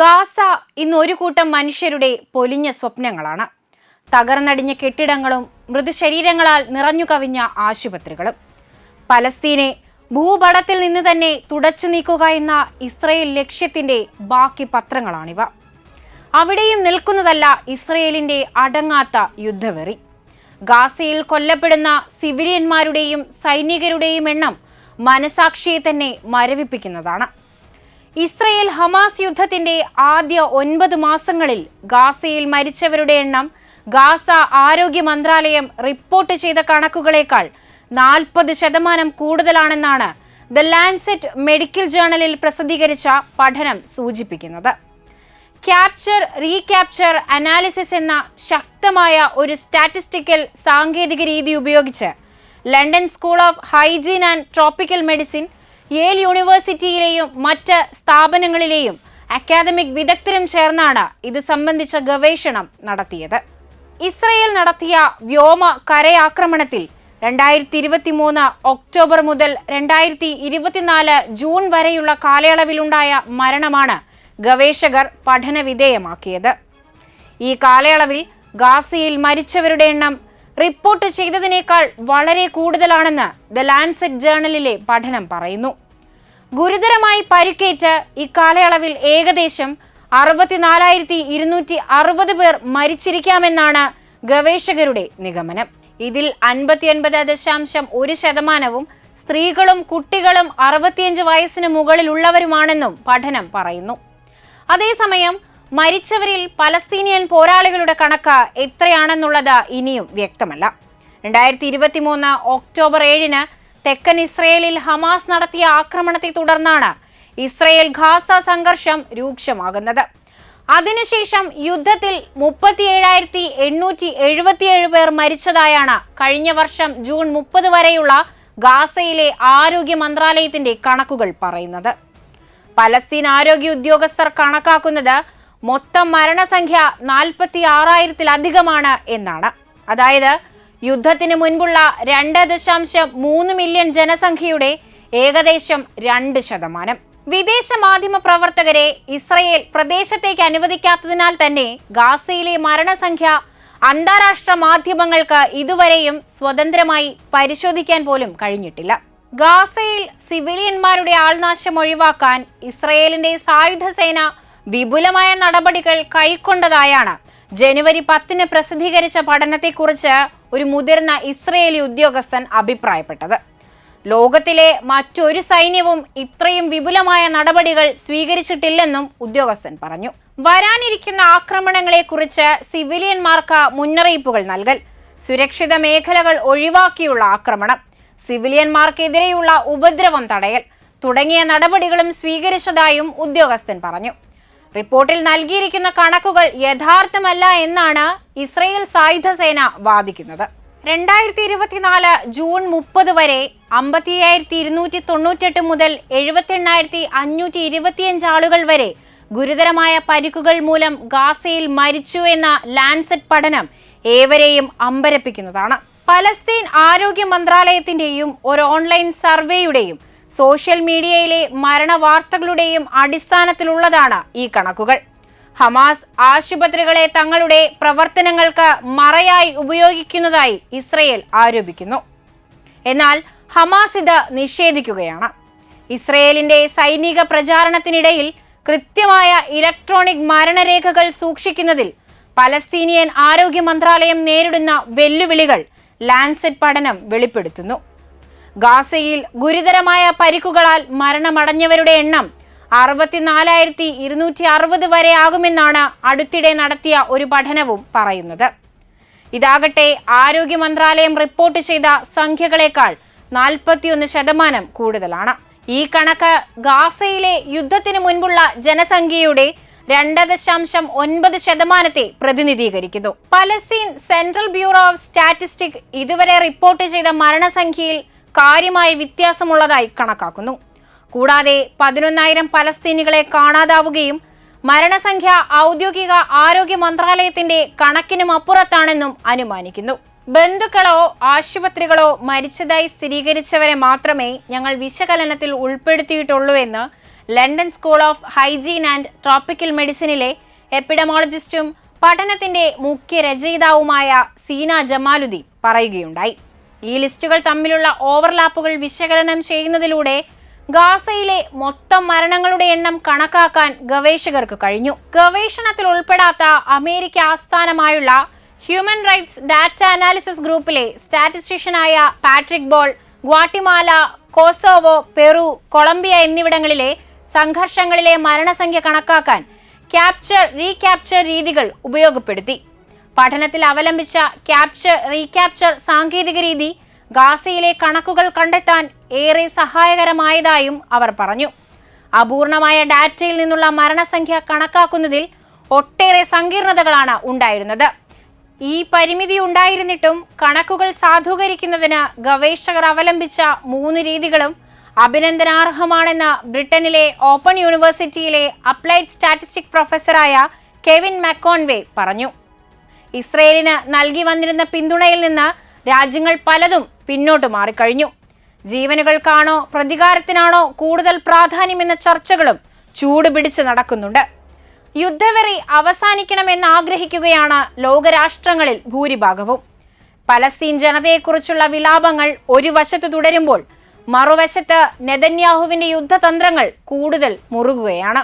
Gaza ഇന്ന് ഒരു കൂട്ടം മനുഷ്യരുടെ പൊലിഞ്ഞ സ്വപ്നങ്ങളാണ്. തകർന്നടിഞ്ഞ കെട്ടിടങ്ങളും മൃതശരീരങ്ങളാൽ നിറഞ്ഞു കവിഞ്ഞ ആശുപത്രികളും. പലസ്തീനെ ഭൂപടത്തിൽ നിന്ന് തന്നെ തുടച്ചു നീക്കുക എന്ന ഇസ്രയേൽ ലക്ഷ്യത്തിന്റെ ബാക്കി പത്രങ്ങളാണിവ. അവിടെയും നിൽക്കുന്നതല്ല ഇസ്രയേലിന്റെ അടങ്ങാത്ത യുദ്ധവെറി. ഗാസയിൽ കൊല്ലപ്പെടുന്ന സിവിലിയന്മാരുടെയും സൈനികരുടെയും എണ്ണം മനസാക്ഷിയെ തന്നെ മരവിപ്പിക്കുന്നതാണ്. ഇസ്രയേൽ ഹമാസ് യുദ്ധത്തിന്റെ ആദ്യ ഒൻപത് മാസങ്ങളിൽ ഗാസയിൽ മരിച്ചവരുടെ എണ്ണം ഗാസ ആരോഗ്യ മന്ത്രാലയം റിപ്പോർട്ട് ചെയ്ത കണക്കുകളേക്കാൾ നാൽപ്പത് ശതമാനം കൂടുതലാണെന്നാണ് ദ ലാൻസെറ്റ് മെഡിക്കൽ ജേണലിൽ പ്രസിദ്ധീകരിച്ച പഠനം സൂചിപ്പിക്കുന്നത്. ക്യാപ്ചർ റീക്യാപ്ചർ അനാലിസിസ് എന്ന ശക്തമായ ഒരു സ്റ്റാറ്റിസ്റ്റിക്കൽ സാങ്കേതിക രീതി ഉപയോഗിച്ച് London school of hygiene and tropical medicine Yale യൂണിവേഴ്സിറ്റിയിലെയും മറ്റ് സ്ഥാപനങ്ങളിലെയും അക്കാദമിക് വിദഗ്ധരും ചേർന്നാണ് ഇത് സംബന്ധിച്ച ഗവേഷണം നടത്തിയത്. ഇസ്രയേൽ നടത്തിയ വ്യോമ കരയാക്രമണത്തിൽ രണ്ടായിരത്തി ഇരുപത്തി മൂന്ന് ഒക്ടോബർ മുതൽ രണ്ടായിരത്തി ഇരുപത്തിനാല് ജൂൺ വരെയുള്ള കാലയളവിലുണ്ടായ മരണമാണ് ഗവേഷകർ പഠനവിധേയമാക്കിയത്. ഈ കാലയളവിൽ ഗാസയിൽ മരിച്ചവരുടെ എണ്ണം റിപ്പോർട്ട് ചെയ്തതിനേക്കാൾ വളരെ കൂടുതലാണെന്ന് ദ ലാൻസെറ്റ് ജേണലിലെ പഠനം പറയുന്നു. ഗുരുതരമായി പരിക്കേറ്റ് ഇക്കാലയളവിൽ ഏകദേശം അറുപത്തിനാലായിരത്തി ഇരുന്നൂറ്റി അറുപത് പേർ മരിച്ചിരിക്കാമെന്നാണ് ഗവേഷകരുടെ നിഗമനം. ഇതിൽ അൻപത്തിയൊൻപത് ദശാംശം ഒരു ശതമാനവും സ്ത്രീകളും കുട്ടികളും അറുപത്തിയഞ്ച് വയസ്സിന് മുകളിലുള്ളവരുമാണെന്നും പഠനം പറയുന്നു. അതേസമയം മരിച്ചവരിൽ പലസ്തീനിയൻ പോരാളികളുടെ കണക്ക് എത്രയാണെന്നുള്ളത് ഇനിയും വ്യക്തമല്ല. രണ്ടായിരത്തി ഇരുപത്തി മൂന്ന് ഒക്ടോബർ ഏഴിന് തെക്കൻ ഇസ്രയേലിൽ ഹമാസ് നടത്തിയ ആക്രമണത്തെ തുടർന്നാണ് ഇസ്രയേൽ ഖാസ സംഘർഷം രൂക്ഷമാകുന്നത്. അതിനുശേഷം യുദ്ധത്തിൽ മുപ്പത്തിയേഴായിരത്തി എണ്ണൂറ്റി എഴുപത്തിയേഴ് പേർ മരിച്ചതായാണ് കഴിഞ്ഞ വർഷം ജൂൺ മുപ്പത് വരെയുള്ള ഗാസയിലെ ആരോഗ്യ മന്ത്രാലയത്തിന്റെ കണക്കുകൾ പറയുന്നത്. പലസ്തീൻ ആരോഗ്യ ഉദ്യോഗസ്ഥർ കണക്കാക്കുന്നത് മൊത്തം മരണസംഖ്യ നാൽപ്പത്തി ആറായിരത്തിലധികമാണ് എന്നാണ്. അതായത് യുദ്ധത്തിന് മുൻപുള്ള രണ്ട് ദശാംശം മൂന്ന് മില്യൺ ജനസംഖ്യയുടെ ഏകദേശം രണ്ട് ശതമാനം. വിദേശ മാധ്യമ പ്രവർത്തകരെ ഇസ്രയേൽ പ്രദേശത്തേക്ക് അനുവദിക്കാത്തതിനാൽ തന്നെ ഗാസയിലെ മരണസംഖ്യ അന്താരാഷ്ട്ര മാധ്യമങ്ങൾക്ക് ഇതുവരെയും സ്വതന്ത്രമായി പരിശോധിക്കാൻ പോലും കഴിഞ്ഞിട്ടില്ല. ഗാസയിൽ സിവിലിയന്മാരുടെ ആൾനാശം ഒഴിവാക്കാൻ ഇസ്രയേലിന്റെ സായുധ സേന വിപുലമായ നടപടികൾ കൈക്കൊണ്ടതായാണ് ജനുവരി പത്തിന് പ്രസിദ്ധീകരിച്ച പഠനത്തെക്കുറിച്ച് ഒരു മുതിർന്ന ഇസ്രയേലി ഉദ്യോഗസ്ഥൻ അഭിപ്രായപ്പെട്ടത്. ലോകത്തിലെ മറ്റൊരു സൈന്യവും ഇത്രയും വിപുലമായ നടപടികൾ സ്വീകരിച്ചിട്ടില്ലെന്നും ഉദ്യോഗസ്ഥൻ പറഞ്ഞു. വരാനിരിക്കുന്ന ആക്രമണങ്ങളെക്കുറിച്ച് സിവിലിയന്മാർക്ക് മുന്നറിയിപ്പുകൾ നൽകൽ സുരക്ഷിത മേഖലകൾ ഒഴിവാക്കിയുള്ള ആക്രമണം സിവിലിയന്മാർക്കെതിരെയുള്ള ഉപദ്രവം തടയൽ തുടങ്ങിയ നടപടികളും സ്വീകരിച്ചതായും ഉദ്യോഗസ്ഥൻ പറഞ്ഞു. റിപ്പോർട്ടിൽ നൽകിയിരിക്കുന്ന കണക്കുകൾ യഥാർത്ഥമല്ല എന്നാണ് ഇസ്രയേൽ സായുധ സേന വാദിക്കുന്നത്. രണ്ടായിരത്തി ഇരുപത്തിനാല് ജൂൺ മുപ്പത് വരെ അമ്പത്തി അയ്യായിരത്തി ഇരുന്നൂറ്റി തൊണ്ണൂറ്റെട്ട് മുതൽ എഴുപത്തി എണ്ണായിരത്തി അഞ്ഞൂറ്റി ഇരുപത്തിയഞ്ച് ആളുകൾ വരെ ഗുരുതരമായ പരിക്കുകൾ മൂലം ഗാസയിൽ മരിച്ചു എന്ന ലാൻസെറ്റ് പഠനം ഏവരെയും അമ്പരപ്പിക്കുന്നതാണ്. പലസ്തീൻ ആരോഗ്യ മന്ത്രാലയത്തിന്റെയും ഒരു ഓൺലൈൻ സർവേയുടെയും സോഷ്യൽ മീഡിയയിലെ മരണ വാർത്തകളുടെയും അടിസ്ഥാനത്തിലുള്ളതാണ് ഈ കണക്കുകൾ. ഹമാസ് ആശുപത്രികളെ തങ്ങളുടെ പ്രവർത്തനങ്ങൾക്ക് മറയായി ഉപയോഗിക്കുന്നതായി ഇസ്രയേൽ ആരോപിക്കുന്നു. എന്നാൽ ഹമാസ് ഇത് നിഷേധിക്കുകയാണ്. ഇസ്രയേലിന്റെ സൈനിക പ്രചാരണത്തിനിടയിൽ കൃത്യമായ ഇലക്ട്രോണിക് മരണരേഖകൾ സൂക്ഷിക്കുന്നതിൽ പലസ്തീനിയൻ ആരോഗ്യ മന്ത്രാലയം നേരിടുന്ന വെല്ലുവിളികൾ ലാൻസെറ്റ് പഠനം വെളിപ്പെടുത്തുന്നു. ഗാസയിൽ ഗുരുതരമായ പരിക്കുകളാൽ മരണമടഞ്ഞവരുടെ എണ്ണം അറുപത്തിനാലായിരത്തി ഇരുന്നൂറ്റി അറുപത് വരെ ആകുമെന്നാണ് അടുത്തിടെ നടത്തിയ ഒരു പഠനവും പറയുന്നത്. ഇതാകട്ടെ ആരോഗ്യ മന്ത്രാലയം റിപ്പോർട്ട് ചെയ്ത സംഖ്യകളേക്കാൾ നാൽപ്പത്തിയൊന്ന് ശതമാനം കൂടുതലാണ്. ഈ കണക്ക് ഗാസയിലെ യുദ്ധത്തിന് മുൻപുള്ള ജനസംഖ്യയുടെ രണ്ട് ദശാംശം ഒൻപത് ശതമാനത്തെ പ്രതിനിധീകരിക്കുന്നു. Palestine central bureau of statistic ഇതുവരെ റിപ്പോർട്ട് ചെയ്ത മരണസംഖ്യയിൽ കാര്യമായ വ്യത്യാസമുള്ളതായി കണക്കാക്കുന്നു. കൂടാതെ പതിനൊന്നായിരം പലസ്തീനികളെ കാണാതാവുകയും മരണസംഖ്യ ഔദ്യോഗിക ആരോഗ്യ മന്ത്രാലയത്തിന്റെ കണക്കിനും അപ്പുറത്താണെന്നും അനുമാനിക്കുന്നു. ബന്ധുക്കളോ ആശുപത്രികളോ മരിച്ചതായി സ്ഥിരീകരിച്ചവരെ മാത്രമേ ഞങ്ങൾ വിശകലനത്തിൽ ഉൾപ്പെടുത്തിയിട്ടുള്ളൂ എന്ന് London school of hygiene and tropical മെഡിസിനിലെ എപ്പിഡമോളജിസ്റ്റും പഠനത്തിന്റെ മുഖ്യ രചയിതാവുമായ സീന ജമാലുദ്ദീൻ പറയുകയുണ്ടായി. ഈ ലിസ്റ്റുകൾ തമ്മിലുള്ള ഓവർലാപ്പുകൾ വിശകലനം ചെയ്യുന്നതിലൂടെ ഗാസയിലെ മൊത്തം മരണങ്ങളുടെ എണ്ണം കണക്കാക്കാൻ ഗവേഷകർക്ക് കഴിഞ്ഞു. ഗവേഷണത്തിൽ ഉൾപ്പെടാത്ത അമേരിക്ക ആസ്ഥാനമായുള്ള ഹ്യൂമൻ റൈറ്റ്സ് ഡാറ്റ അനാലിസിസ് ഗ്രൂപ്പിലെ സ്റ്റാറ്റിസ്റ്റീഷ്യനായ Patrick Ball Guatemala Kosovo Peru Colombia എന്നിവിടങ്ങളിലെ സംഘർഷങ്ങളിലെ മരണസംഖ്യ കണക്കാക്കാൻ ക്യാപ്ചർ റീക്യാപ്ചർ രീതികൾ ഉപയോഗപ്പെടുത്തി. പഠനത്തിൽ അവലംബിച്ച ക്യാപ്ചർ റീക്യാപ്ചർ സാങ്കേതിക രീതി ഗാസയിലെ കണക്കുകൾ കണ്ടെത്താൻ ഏറെ സഹായകരമായതായും അവർ പറഞ്ഞു. അപൂർണമായ ഡാറ്റയിൽ നിന്നുള്ള മരണസംഖ്യ കണക്കാക്കുന്നതിൽ ഒട്ടേറെ സങ്കീർണതകളാണ് ഉണ്ടായിരുന്നത്. ഈ പരിമിതി ഉണ്ടായിരുന്നിട്ടും കണക്കുകൾ സാധൂകരിക്കുന്നതിന് ഗവേഷകർ അവലംബിച്ച മൂന്ന് രീതികളും അഭിനന്ദനാർഹമാണെന്ന് ബ്രിട്ടനിലെ ഓപ്പൺ യൂണിവേഴ്സിറ്റിയിലെ അപ്ലൈഡ് സ്റ്റാറ്റിസ്റ്റിക് പ്രൊഫസറായ കെവിൻ മക്കോൺവേ പറഞ്ഞു. ഇസ്രയേലിന് നൽകി വന്നിരുന്ന പിന്തുണയിൽ നിന്ന് രാജ്യങ്ങൾ പലതും പിന്നോട്ട് മാറിക്കഴിഞ്ഞു. ജീവനുകൾക്കാണോ പ്രതികാരത്തിനാണോ കൂടുതൽ പ്രാധാന്യമെന്ന ചർച്ചകളും ചൂടുപിടിച്ച് നടക്കുന്നുണ്ട്. യുദ്ധവെറി അവസാനിക്കണമെന്ന് ആഗ്രഹിക്കുകയാണ് ലോകരാഷ്ട്രങ്ങളിൽ ഭൂരിഭാഗവും. പലസ്തീൻ ജനതയെക്കുറിച്ചുള്ള വിലാപങ്ങൾ ഒരു വശത്ത് തുടരുമ്പോൾ മറുവശത്ത് നെതന്യാഹുവിന്റെ യുദ്ധതന്ത്രങ്ങൾ കൂടുതൽ മുറുകുകയാണ്.